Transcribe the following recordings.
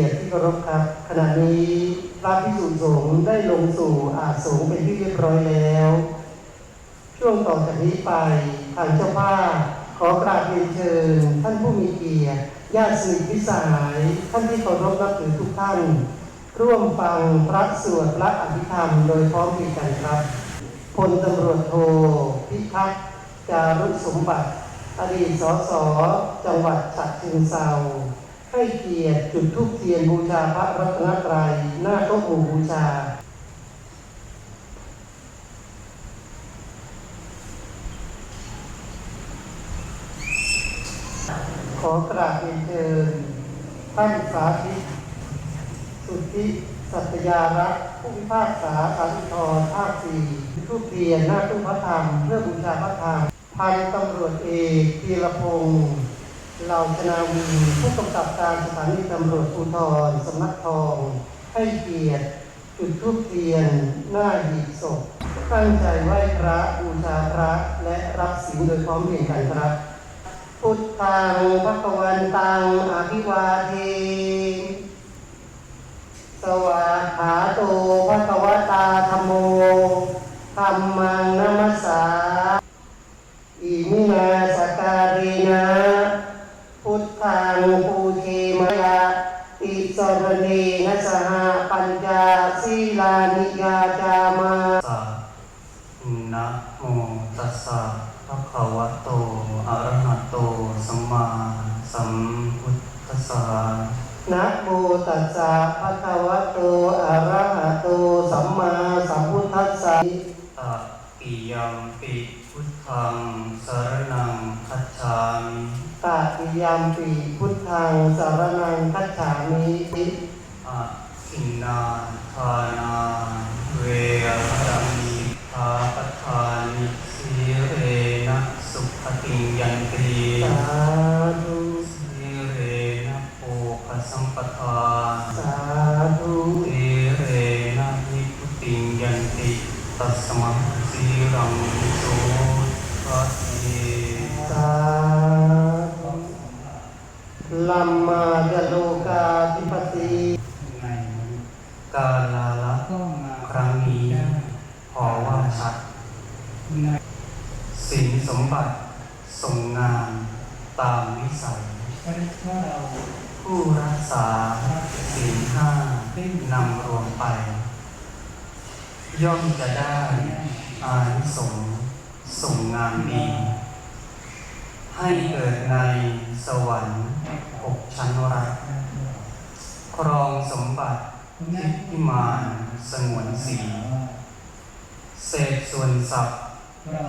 ยรติที่เคารพครับ ขณะนี้พระพิสุสงฆ์ได้ลงสู่อาสงฆ์เป็นที่เรียบร้อยแล้ว ช่วงต่อจากนี้ไปทางเจ้าภาพขอกราบเรียนเชิญ ท่านผู้มีเกียรติญาติสนิทพิสาย ท่านที่เคารพนับถือทุกท่าน ร่วมฟังพระสวดพระอภิธรรมโดยพร้อมกันครับพลตำรวจโทพิทักษ์จารุสมบัติ อดีตสสจังหวัดฉะเชิงเทรา ให้เกียรติจุดธูปเทียนบูชาพระรัตนตรัยหน้าโต๊ะหมู่บูชา ขอกราบเรียนเชิญท่านสาธิต สุทธิสัตยารักษ์ผู้พิพากษาสาธิธรภาคสี่ทุกเรียนหน้าตู้พระธรรม เพื่อบูชาพระธรรมพันตำรวจเอกธีรพงศ์ เหล่าชนาวีผู้กำกับการสถานีตำรวจภูธรสำนักทอง ให้เกียรติจุดทูปเทียน หน้าหีบศพตั้งใจไหว้พระบูชาพระและรับศีลโดยพร้อมเพรียงกันครับ พุทธังพระกวันตังอภิวาเทสวาขาโตภะคะวตาธรรมโมธรรมังนัมสสาอิมินาสการินะพุทธั งปูเทมยะติสรเนนะสหปัญจศีลานิยาจามาสะนะโมตัสสะภะคะวะโตอะระหะโตสัมมาสัมพุทธัสสะนะโมตัสสะภะคะวะโตอะระหะโตสัมมาสัมพุทธัสสะตะปิยัมปิพุทธังสรณังคัจฉามิ ตาติยามปีพุทธังสารนังคัจฉามิติอะทินนาทานาเวรมิทาปทานิสีเรนะสุขติงยันติสาธุสีเรนะโภคสัมปทาสาธุเอเรนะนิพุติงยันติตัสมังสีรังโสภะเอสาธุ ลัมมาจโลกาธิปติในกาลาละครั้งนี้ขอว่าชัดสินสมบัติส่งงานตามวิสัยผู้รักษาศีลห้านำรวมไป ย่อมจะได้อานิสงส์ส่งงานดี ให้เกิดในสวรรค์หกชั้นรักครองสมบัติทิพิมานสงวนสีเศษส่วนสับ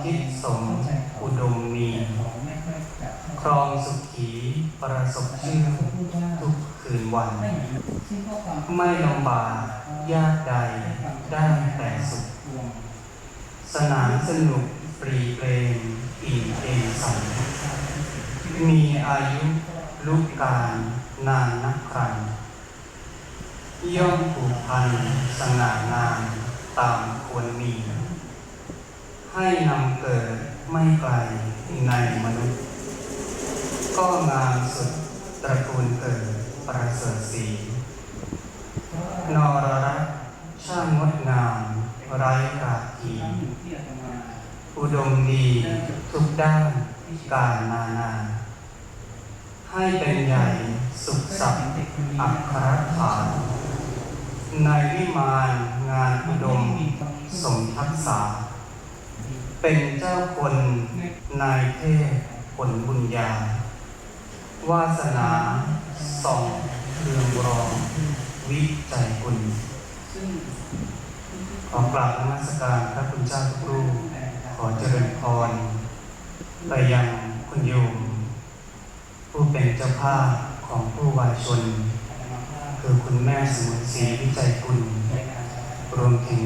คิดสมอุดมมีครองสุขีประสบชื่อทุกคืนวัน ไม่ลำบากยากใดได้แต่สุข สนานสนุก ปรีเพลงอิ่มเอมใสมีอายุลูกการนานนักครันย่อมผูกพันสง่างามตามควรมี ให้นำเกิดไม่ไกลในมนุษย์ ก็งามสุดตระกูลเกิดประเสริฐสีนรรัตน์ช่างงดงาม ไร้ราคีอุ ดีทุกด้านการนานา ให้เป็นใหญ่สุขสัพย์อัครฐานในวิมานงานอุดมสมทักษา เป็นเจ้าคนนายเทพผลบุญญา วาสนาส่องเรืองรอง วิจัยคุณขอกราบนมัสการพระคุณเจ้าทุกรูป อเจริญพรไปยังคุณโยม ผู้เป็นเจ้าภาพของผู้วายชน คือคุณแม่สมุนศรีวิจัยคุณรวมถึง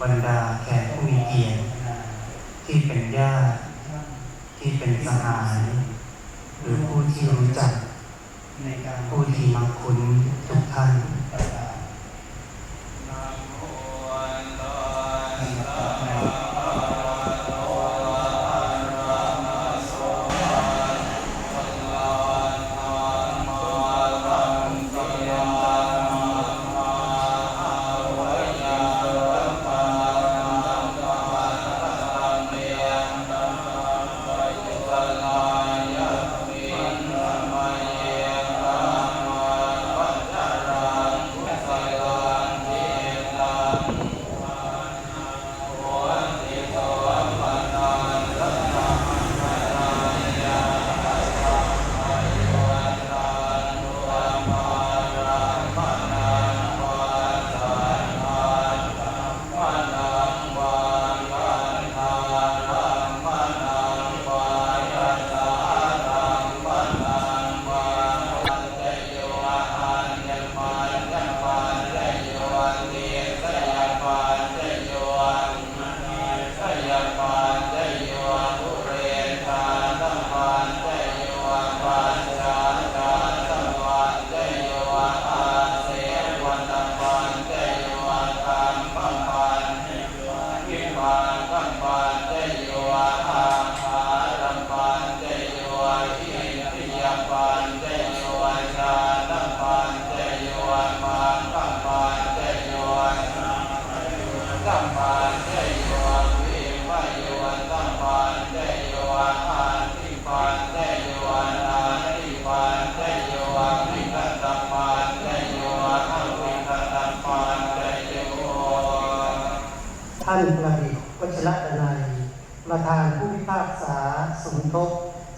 บรรดาแขกผู้มีเกียรติที่เป็นญาติที่เป็นสหาย หรือผู้ที่รู้จักผู้ที่มักคุ้นทุกท่านานประดิษฐ์วัชรดนัยประธานผู้พิพากษาสมทบ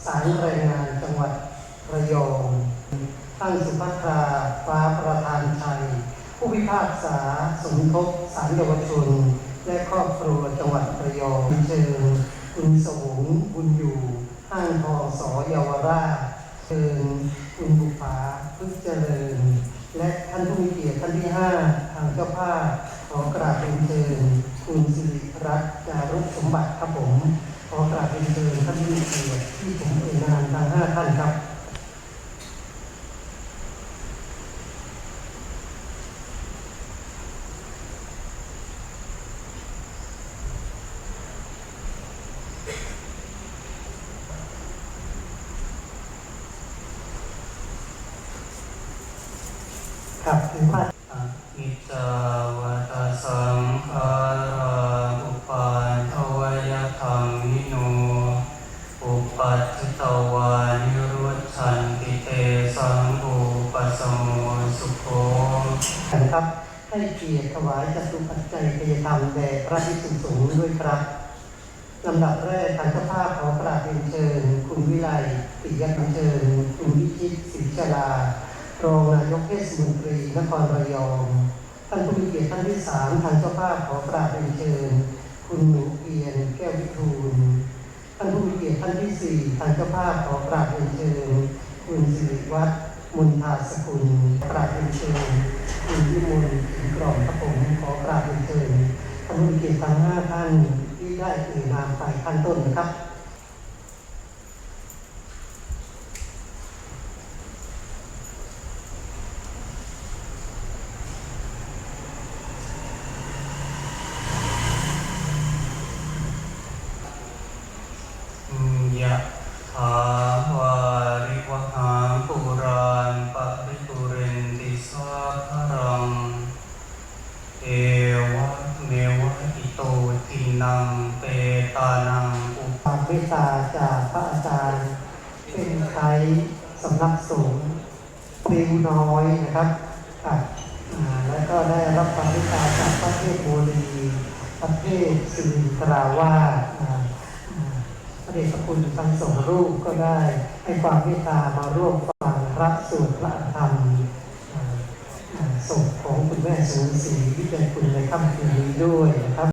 ศาลแรงงานจังหวัดระยองท่านสุภัทราฟ้าประธานชัย ผู้พิพากษาสมทบศาลเยาวชน และครอบครัวจังหวัดระยองเชิญคุณสวงบุญอยู่ห้างทองสอเยาวราชเชิญคุณบุภาพึกเจริญ และท่านผู้มีเกียรติท่านที่ห้าทางเจ้าภาพขอกราบเรียนเชิญคุณสิริรัตน์จารุสมบัติครับผม ขอกราบเรียนเชิญท่านผู้มีเกียรติที่ผมเอ่ยนามทางห้าท่านครับ ครับถึงว่าอนิจจาวัตสังขาราอุปาทวยธรรมิโนอุปัชฌิตวานิรุชันติเตสังอุปสมโมสุโขนะครับให้เกียรติถวายจตุปัจจัยเตยธรรมแด่พระภิกษุสงฆ์ด้วยครับลำดับแรกทางเจ้าภาพขอกราบเรียนเชิญ คุณวิไลปิยะเชิญ คุณวิชิตศิชลา รองนายกเทศมนตรีนครระยองท่านผู้มีเกียรติท่านที่สามทางเจ้าภาพขอกราบเรียนเชิญ คุณหนูเอียนแก้ววิทูลท่านผู้มีเกียรติท่านที่สี่ทางเจ้าภาพขอกราบเรียนเชิญ คุณสิริวัฒน์มุนทาสกุลกราบเรียนเชิญ คุณวิมลถึงกรอบพระผมขอกราบเรียนเชิญท่านผู้มีเกียรติทั้งห้าท่านที่ได้เอ่ยนามไปขั้นต้นนะครับ ยะถาวาริวหาปุราณปะริปุเรนติสาคารัง เอวะเมวะอิโตทินังเปตานังอุป ความเมตตาจากพระอาจารย์ เป็นใครสำนักสงฆ์ปิวน้อยนะครับแล้วก็ได้รับความเมตตาจากพระเทพโมลีประเทศสิรินทราวาสอ่าอ่าพระเดชพระคุณทั้งสองรูปก็ได้ให้ความเมตตามาร่วมฟังพระสวดพระธรรมอ่าอ่าศพของคุณแม่สูงศรีวิจัยคุณในค่ำคืนนี้ด้วยนะครับ